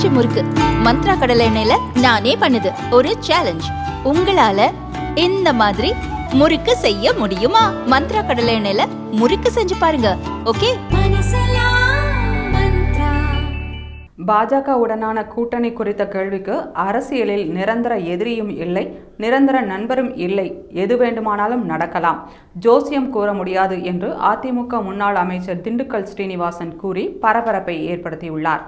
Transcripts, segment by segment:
பஞ்சு முறுக்கு. மந்த்ரா கடலை எண்ணெயில நானே பண்ணுது. ஒரு சேலஞ்ச் உங்களால இந்த மாதிரி முறுக்கு செய்ய முடியுமா? மந்த்ரா கடலை எண்ணெயில முறுக்கு செஞ்சு பாருங்க. ஓகே? பாஜகவுடனான கூட்டணி குறித்த கேள்விக்கு அரசியலில் நிரந்தர எதிரியும் இல்லை நிரந்தர நண்பரும் இல்லை. எது வேண்டுமானாலும் நடக்கலாம். ஜோசியம் கூற முடியாது என்று அதிமுக முன்னாள் அமைச்சர் திண்டுக்கல் ஸ்ரீனிவாசன் கூறி பரபரப்பை ஏற்படுத்தியுள்ளார்.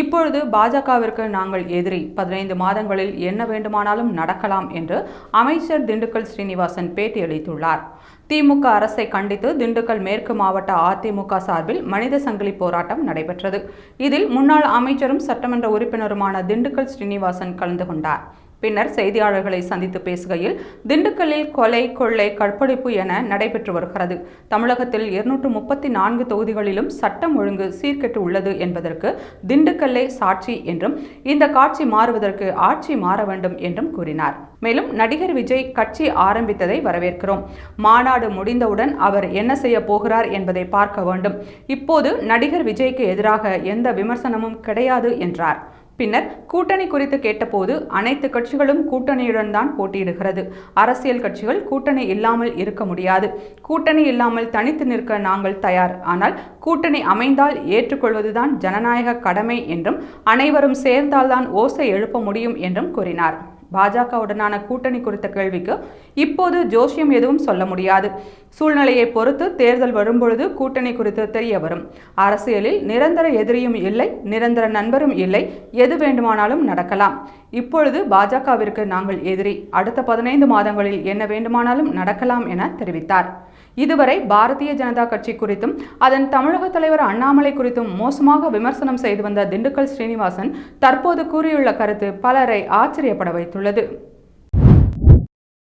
இப்பொழுது பாஜகவிற்கு நாங்கள் எதிரி. பதினைந்து மாதங்களில் என்ன வேண்டுமானாலும் நடக்கலாம் என்று அமைச்சர் திண்டுக்கல் ஸ்ரீனிவாசன் பேட்டியளித்துள்ளார். திமுக அரசை கண்டித்து திண்டுக்கல் மேற்கு மாவட்ட அதிமுக சார்பில் மனித சங்கிலி போராட்டம் நடைபெற்றது. இதில் முன்னாள் அமைச்சரும் சட்டமன்ற உறுப்பினருமான திண்டுக்கல் ஸ்ரீனிவாசன் கலந்து கொண்டார். பின்னர் செய்தியாளர்களை சந்தித்து பேசுகையில் திண்டுக்கல்லில் கொலை கொள்ளை கற்பழிப்பு என நடைபெற்று வருகிறது. தமிழகத்தில் இருநூற்று முப்பத்தி நான்கு தொகுதிகளிலும் சட்டம் ஒழுங்கு சீர்கெட்டு உள்ளது என்பதற்கு திண்டுக்கல்லே சாட்சி என்றும் இந்த காட்சி மாறுவதற்கு ஆட்சி மாற வேண்டும் என்றும் கூறினார். மேலும் நடிகர் விஜய் கட்சி ஆரம்பித்ததை வரவேற்கிறோம். மாநாடு முடிந்தவுடன் அவர் என்ன செய்ய போகிறார் என்பதை பார்க்க வேண்டும். இப்போது நடிகர் விஜய்க்கு எதிராக எந்த விமர்சனமும் கிடையாது என்றார். பின்னர் கூட்டணி குறித்து கேட்டபோது அனைத்து கட்சிகளும் கூட்டணியுடன் தான் போட்டியிடுகிறது. அரசியல் கட்சிகள் கூட்டணி இல்லாமல் இருக்க முடியாது. கூட்டணி இல்லாமல் தனித்து நிற்க நாங்கள் தயார். ஆனால் கூட்டணி அமைந்தால் ஏற்றுக்கொள்வதுதான் ஜனநாயக கடமை என்றும் அனைவரும் சேர்ந்தால்தான் ஓசை எழுப்ப முடியும் என்றும் கூறினார். பாஜகவுடனான கூட்டணி குறித்த கேள்விக்கு இப்போது ஜோசியம் எதுவும் சொல்ல முடியாது. சூழ்நிலையை பொறுத்து தேர்தல் வரும்பொழுது கூட்டணி குறித்து தெரிய வரும். அரசியலில் நிரந்தர எதிரியும் இல்லை நிரந்தர நண்பரும் இல்லை. எது வேண்டுமானாலும் நடக்கலாம். இப்பொழுது பாஜகவிற்கு நாங்கள் எதிரி. அடுத்த பதினைந்து மாதங்களில் என்ன வேண்டுமானாலும் நடக்கலாம் என தெரிவித்தார். இதுவரை பாரதிய ஜனதா கட்சி குறித்தும் அதன் தமிழக தலைவர் அண்ணாமலை குறித்தும் மோசமாக விமர்சனம் செய்து வந்த திண்டுக்கல் ஸ்ரீனிவாசன் தற்போது கூறியுள்ள கருத்து பலரை ஆச்சரியப்பட வைத்துள்ளது.